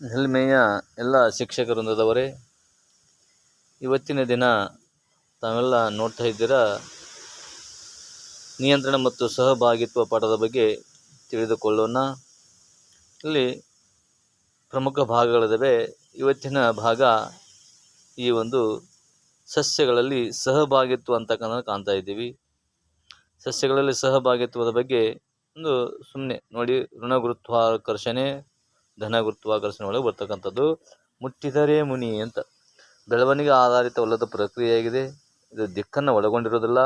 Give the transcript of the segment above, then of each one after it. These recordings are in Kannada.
ಹೆಲ್ಮೆಯ ಎಲ್ಲ ಶಿಕ್ಷಕ ವೃಂದದವರೇ ಇವತ್ತಿನ ದಿನ ತಾವೆಲ್ಲ ನೋಡ್ತಾ ಇದ್ದೀರಾ? ನಿಯಂತ್ರಣ ಮತ್ತು ಸಹಭಾಗಿತ್ವ ಪಾಠದ ಬಗ್ಗೆ ತಿಳಿದುಕೊಳ್ಳೋಣ. ಇಲ್ಲಿ ಪ್ರಮುಖ ಭಾಗಗಳಿದ್ದಾವೆ ಇವತ್ತಿನ ಭಾಗ ಈ ಒಂದು ಸಸ್ಯಗಳಲ್ಲಿ ಸಹಭಾಗಿತ್ವ ಅಂತಕ್ಕಂಥ ಕಾಣ್ತಾ ಇದ್ದೀವಿ. ಸಸ್ಯಗಳಲ್ಲಿ ಸಹಭಾಗಿತ್ವದ ಬಗ್ಗೆ ಒಂದು ಸುಮ್ಮನೆ ನೋಡಿ ಋಣ ಗುರುತ್ವಾಕರ್ಷಣೆ ಧನ ಗುರುತ್ವಾಕರ್ಷಣೆ ಒಳಗೆ ಬರ್ತಕ್ಕಂಥದ್ದು ಮುಟ್ಟಿದರೆ ಮುನಿ ಅಂತ. ಬೆಳವಣಿಗೆ ಆಧಾರಿತವಲ್ಲದ ಪ್ರಕ್ರಿಯೆಯಾಗಿದೆ. ಇದು ದಿಕ್ಕನ್ನು ಒಳಗೊಂಡಿರೋದಿಲ್ಲ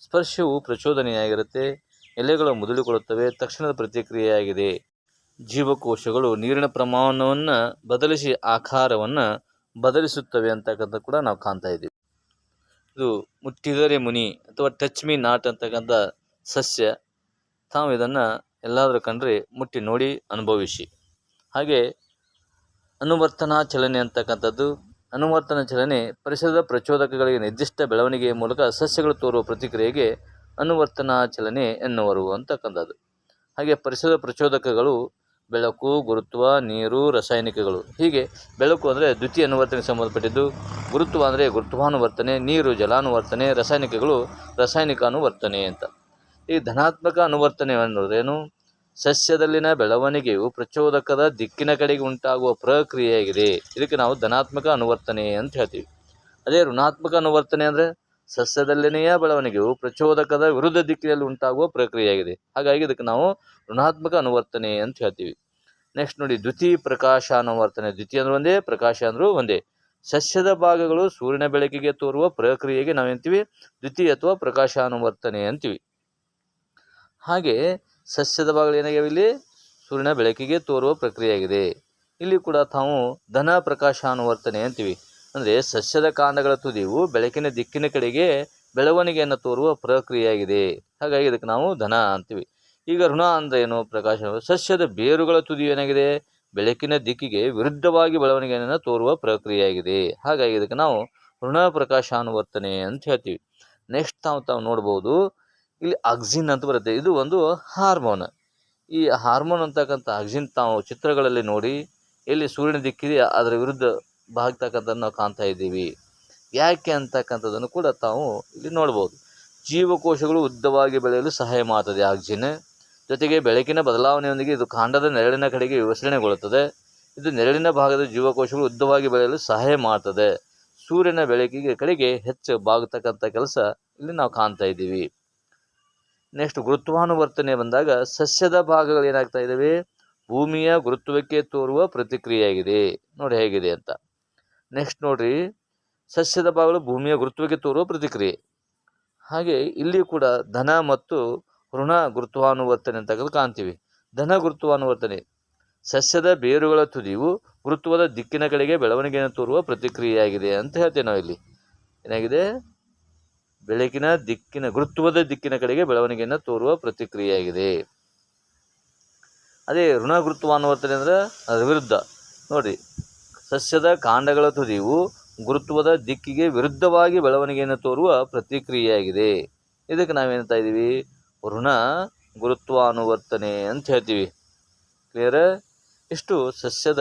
ಸ್ಪರ್ಶವು ಪ್ರಚೋದನೆಯಾಗಿರುತ್ತೆ. ಎಲೆಗಳು ಮುದುಳಿಕೊಳ್ಳುತ್ತವೆ. ತಕ್ಷಣದ ಪ್ರತಿಕ್ರಿಯೆಯಾಗಿದೆ. ಜೀವಕೋಶಗಳು ನೀರಿನ ಪ್ರಮಾಣವನ್ನು ಬದಲಿಸಿ ಆಕಾರವನ್ನು ಬದಲಿಸುತ್ತವೆ ಅಂತಕ್ಕಂಥ ಕೂಡ ನಾವು ಕಾಣ್ತಾ ಇದ್ದೀವಿ. ಇದು ಮುಟ್ಟಿದರೆ ಮುನಿ ಅಥವಾ ಟಚ್ ಮೀ ನಾಟ್ ಅಂತಕ್ಕಂಥ ಸಸ್ಯ. ತಾವು ಇದನ್ನು ಎಲ್ಲಾದರೂ ಕಂಡ್ರೆ ಮುಟ್ಟಿ ನೋಡಿ ಅನುಭವಿಸಿ. ಹಾಗೆ ಅನುವರ್ತನಾ ಚಲನೆ ಅಂತಕ್ಕಂಥದ್ದು. ಅನುವರ್ತನ ಚಲನೆ ಪರಿಸರದ ಪ್ರಚೋದಕಗಳಿಗೆ ನಿರ್ದಿಷ್ಟ ಬೆಳವಣಿಗೆಯ ಮೂಲಕ ಸಸ್ಯಗಳು ತೋರುವ ಪ್ರತಿಕ್ರಿಯೆಗೆ ಅನುವರ್ತನಾ ಚಲನೆ ಎನ್ನುವರು ಅಂತಕ್ಕಂಥದ್ದು. ಹಾಗೆ ಪರಿಸರದ ಪ್ರಚೋದಕಗಳು ಬೆಳಕು, ಗುರುತ್ವ, ನೀರು, ರಾಸಾಯನಿಕಗಳು. ಹೀಗೆ ಬೆಳಕು ಅಂದರೆ ದ್ವಿತೀಯ ಅನುವರ್ತನೆಗೆ ಸಂಬಂಧಪಟ್ಟಿದ್ದು. ಗುರುತ್ವ ಅಂದರೆ ಗುರುತ್ವಾನುವರ್ತನೆ, ನೀರು ಜಲಾನುವರ್ತನೆ, ರಾಸಾಯನಿಕಗಳು ರಾಸಾಯನಿಕ ಅನುವರ್ತನೆ ಅಂತ. ಈ ಧನಾತ್ಮಕ ಅನುವರ್ತನೆ ಅನ್ನೋದೇನು? ಸಸ್ಯದಲ್ಲಿನ ಬೆಳವಣಿಗೆಯು ಪ್ರಚೋದಕದ ದಿಕ್ಕಿನ ಕಡೆಗೆ ಉಂಟಾಗುವ ಪ್ರಕ್ರಿಯೆಯಾಗಿದೆ. ಇದಕ್ಕೆ ನಾವು ಧನಾತ್ಮಕ ಅನುವರ್ತನೆ ಅಂತ ಹೇಳ್ತೀವಿ. ಅದೇ ಋಣಾತ್ಮಕ ಅನುವರ್ತನೆ ಅಂದರೆ ಸಸ್ಯದಲ್ಲಿನೆಯ ಬೆಳವಣಿಗೆಯು ಪ್ರಚೋದಕದ ವಿರುದ್ಧ ದಿಕ್ಕಿನಲ್ಲಿ ಉಂಟಾಗುವ ಪ್ರಕ್ರಿಯೆಯಾಗಿದೆ. ಹಾಗಾಗಿ ಇದಕ್ಕೆ ನಾವು ಋಣಾತ್ಮಕ ಅನುವರ್ತನೆ ಅಂತ ಹೇಳ್ತೀವಿ. ನೆಕ್ಸ್ಟ್ ನೋಡಿ ದ್ವಿತೀಯ ಪ್ರಕಾಶಾನುವರ್ತನೆ ದ್ವಿತೀಯ ಅಂದ್ರೆ ಒಂದೇ, ಪ್ರಕಾಶ ಅಂದರೂ ಒಂದೇ. ಸಸ್ಯದ ಭಾಗಗಳು ಸೂರ್ಯನ ಬೆಳಕಿಗೆ ತೋರುವ ಪ್ರಕ್ರಿಯೆಗೆ ನಾವೇಂತೀವಿ ದ್ವಿತೀಯ ಅಥವಾ ಪ್ರಕಾಶಾನುವರ್ತನೆ ಅಂತೀವಿ. ಹಾಗೆ ಸಸ್ಯದ ಭಾಗಗಳು ಏನಾಗ್ಯಾವ ಇಲ್ಲಿ? ಸೂರ್ಯನ ಬೆಳಕಿಗೆ ತೋರುವ ಪ್ರಕ್ರಿಯೆಯಾಗಿದೆ. ಇಲ್ಲಿ ಕೂಡ ತಾವು ಧನ ಪ್ರಕಾಶಾನುವರ್ತನೆ ಅಂತೀವಿ. ಅಂದರೆ ಸಸ್ಯದ ಕಾಂಡಗಳ ತುದಿಯು ಬೆಳಕಿನ ದಿಕ್ಕಿನ ಕಡೆಗೆ ಬೆಳವಣಿಗೆಯನ್ನು ತೋರುವ ಪ್ರಕ್ರಿಯೆಯಾಗಿದೆ. ಹಾಗಾಗಿ ಇದಕ್ಕೆ ನಾವು ಧನ ಅಂತೀವಿ. ಈಗ ಋಣ ಅಂದರೆ ಏನು? ಪ್ರಕಾಶ. ಸಸ್ಯದ ಬೇರುಗಳ ತುದಿಯು ಏನಾಗಿದೆ? ಬೆಳಕಿನ ದಿಕ್ಕಿಗೆ ವಿರುದ್ಧವಾಗಿ ಬೆಳವಣಿಗೆಯನ್ನು ತೋರುವ ಪ್ರಕ್ರಿಯೆಯಾಗಿದೆ. ಹಾಗಾಗಿ ಇದಕ್ಕೆ ನಾವು ಋಣ ಪ್ರಕಾಶಾನುವರ್ತನೆ ಅಂತ ಹೇಳ್ತೀವಿ. ನೆಕ್ಸ್ಟ್ ತಾವು ತಾವು ನೋಡ್ಬೋದು ಇಲ್ಲಿ ಆಕ್ಸಿನ್ ಅಂತ ಬರುತ್ತೆ. ಇದು ಒಂದು ಹಾರ್ಮೋನ್. ಈ ಹಾರ್ಮೋನ್ ಅಂತಕ್ಕಂಥ ಆಕ್ಸಿನ್ ತಾವು ಚಿತ್ರಗಳಲ್ಲಿ ನೋಡಿ ಎಲ್ಲಿ ಸೂರ್ಯನ ದಿಕ್ಕಿದೆ, ಅದರ ವಿರುದ್ಧ ಬಾಗ್ತಕ್ಕಂಥದ್ದು ನಾವು ಕಾಣ್ತಾ ಇದ್ದೀವಿ. ಯಾಕೆ ಅಂತಕ್ಕಂಥದ್ದನ್ನು ಕೂಡ ತಾವು ಇಲ್ಲಿ ನೋಡ್ಬೋದು. ಜೀವಕೋಶಗಳು ಉದ್ದವಾಗಿ ಬೆಳೆಯಲು ಸಹಾಯ ಮಾಡುತ್ತದೆ ಆಕ್ಸಿನ್. ಜೊತೆಗೆ ಬೆಳಕಿನ ಬದಲಾವಣೆಯೊಂದಿಗೆ ಇದು ಕಾಂಡದ ನೆರಳಿನ ಕಡೆಗೆ ವಿವಸರಣೆಗೊಳ್ಳುತ್ತದೆ ಇದು ನೆರಳಿನ ಭಾಗದ ಜೀವಕೋಶಗಳು ಉದ್ದವಾಗಿ ಬೆಳೆಯಲು ಸಹಾಯ ಮಾಡ್ತದೆ. ಸೂರ್ಯನ ಬೆಳಕಿಗೆ ಕಡೆಗೆ ಹೆಚ್ಚು ಬಾಗತಕ್ಕಂಥ ಕೆಲಸ ಇಲ್ಲಿ ನಾವು ಕಾಣ್ತಾ ಇದ್ದೀವಿ. ನೆಕ್ಸ್ಟ್ ಗುರುತ್ವಾನುವರ್ತನೆ ಬಂದಾಗ ಸಸ್ಯದ ಭಾಗಗಳು ಏನಾಗ್ತಾ ಇದ್ದಾವೆ ಭೂಮಿಯ ಗುರುತ್ವಕ್ಕೆ ತೋರುವ ಪ್ರತಿಕ್ರಿಯೆಯಾಗಿದೆ. ನೋಡಿ ಹೇಗಿದೆ ಅಂತ. ನೆಕ್ಸ್ಟ್ ನೋಡ್ರಿ. ಸಸ್ಯದ ಭಾಗಗಳು ಭೂಮಿಯ ಗುರುತ್ವಕ್ಕೆ ತೋರುವ ಪ್ರತಿಕ್ರಿಯೆ. ಹಾಗೆ ಇಲ್ಲಿ ಕೂಡ ಧನ ಮತ್ತು ಋಣ ಗುರುತ್ವಾನುವರ್ತನೆ ಅಂತಕ್ಕಂಥ ಕಾಣ್ತೀವಿ. ಧನ ಗುರುತ್ವಾನುವರ್ತನೆ. ಸಸ್ಯದ ಬೇರುಗಳ ತುದಿಯು ಗುರುತ್ವದ ದಿಕ್ಕಿನ ಕಡೆಗೆ ಬೆಳವಣಿಗೆಯನ್ನು ತೋರುವ ಪ್ರತಿಕ್ರಿಯೆಯಾಗಿದೆ ಅಂತ ಹೇಳ್ತೇವೆ ನಾವು ಇಲ್ಲಿ ಏನಾಗಿದೆ? ಬೆಳಕಿನ ದಿಕ್ಕಿನ, ಗುರುತ್ವದ ದಿಕ್ಕಿನ ಕಡೆಗೆ ಬೆಳವಣಿಗೆಯನ್ನು ತೋರುವ ಪ್ರತಿಕ್ರಿಯೆಯಾಗಿದೆ. ಅದೇ ಋಣ ಗುರುತ್ವಾನುವರ್ತನೆ ಅಂದರೆ ಅದರ ವಿರುದ್ಧ. ನೋಡಿ, ಸಸ್ಯದ ಕಾಂಡಗಳ ತುದಿಯು ಗುರುತ್ವದ ದಿಕ್ಕಿಗೆ ವಿರುದ್ಧವಾಗಿ ಬೆಳವಣಿಗೆಯನ್ನು ತೋರುವ ಪ್ರತಿಕ್ರಿಯೆಯಾಗಿದೆ. ಇದಕ್ಕೆ ನಾವೇನ್ತಾ ಇದ್ದೀವಿ? ಋಣ ಗುರುತ್ವಾನುವರ್ತನೆ ಅಂತ ಹೇಳ್ತೀವಿ. ಕ್ಲಿಯರ್ ಇಷ್ಟು ಸಸ್ಯದ